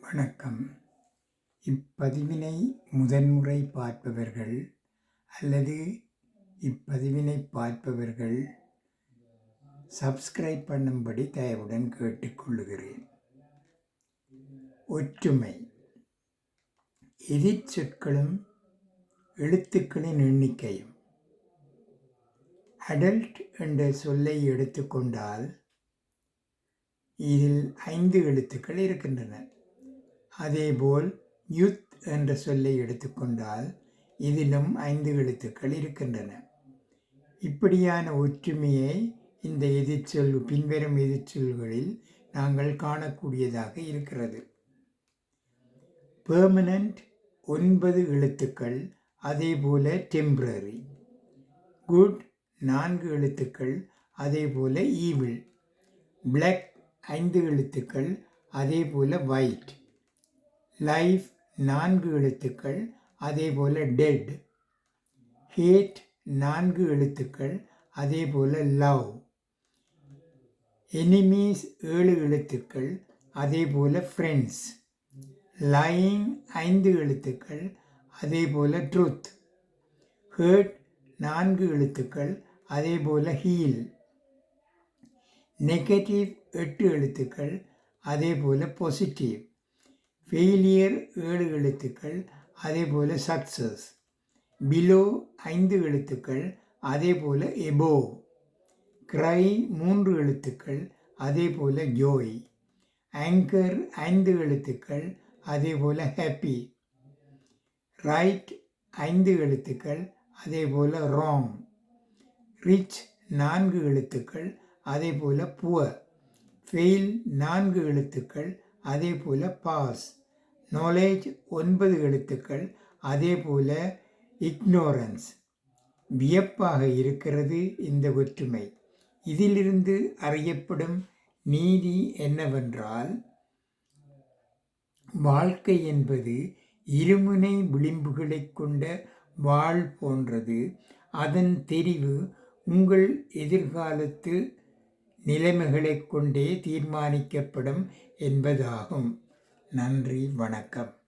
வணக்கம். இப்பதிவினை முதன்முறை பார்ப்பவர்கள் அல்லது இப்பதிவினை பார்ப்பவர்கள் சப்ஸ்கிரைப் பண்ணும்படி தயவுடன் கேட்டுக்கொள்ளுகிறேன். ஒற்றுமை. எதிர் சொற்களும் எழுத்துக்களின் எண்ணிக்கையும். அடல்ட் என்ற சொல்லை எடுத்துக்கொண்டால் இதில் ஐந்து எழுத்துக்கள் இருக்கின்றன. அதேபோல் யுத் என்ற சொல்லை எடுத்துக்கொண்டால் இதிலும் ஐந்து எழுத்துக்கள் இருக்கின்றன. இப்படியான ஒற்றுமையை இந்த எதிர்ச்சொல் பின்வரும் எதிர்ச்சொல்களில் நாங்கள் காணக்கூடியதாக இருக்கிறது. பெர்மனண்ட் ஒன்பது எழுத்துக்கள் அதேபோல டெம்ப்ரரி குட் நான்கு எழுத்துக்கள் அதேபோல ஈவில் பிளாக் ஐந்து எழுத்துக்கள் அதே போல் வைட் லைஃப் நான்கு எழுத்துக்கள் அதே போல் டெட் ஹேட் நான்கு எழுத்துக்கள் அதே போல் லவ் எனிமீஸ் ஏழு எழுத்துக்கள் அதே போல் ஃப்ரெண்ட்ஸ் லைங் ஐந்து எழுத்துக்கள் அதே போல் ட்ரூத் ஹேர்ட் நான்கு எழுத்துக்கள் அதே போல் ஹீல் நெகட்டிவ் எட்டு எழுத்துக்கள் அதே போல் பாசிட்டிவ் ஃபெயிலியர் ஏழு எழுத்துக்கள் அதே போல் சக்ஸஸ் பிலோ ஐந்து எழுத்துக்கள் அதே போல் எபோ க்ரை மூன்று எழுத்துக்கள் அதே போல் ஜோய் ஆங்கர் ஐந்து எழுத்துக்கள் அதே போல் ஹாப்பி ரைட் ஐந்து எழுத்துக்கள் அதே போல் ராங் ரிச் நான்கு எழுத்துக்கள் அதே போல் புவர் ஃபெயில் நான்கு எழுத்துக்கள் அதே போல் பாஸ் நாலேஜ் ஒன்பது எழுத்துக்கள் அதே போல் இக்னோரன்ஸ் வியப்பாக இருக்கிறது இந்த ஒற்றுமை. இதிலிருந்து அறியப்படும் நீதி என்னவென்றால் வாழ்க்கை என்பது இருமுனை விளிம்புகளை கொண்ட வாழ் போன்றது. அதன் தெரிவு உங்கள் எதிர்காலத்து நிலைமைகளைக் கொண்டே தீர்மானிக்கப்படும் என்பதாகும். நன்றி வணக்கம்.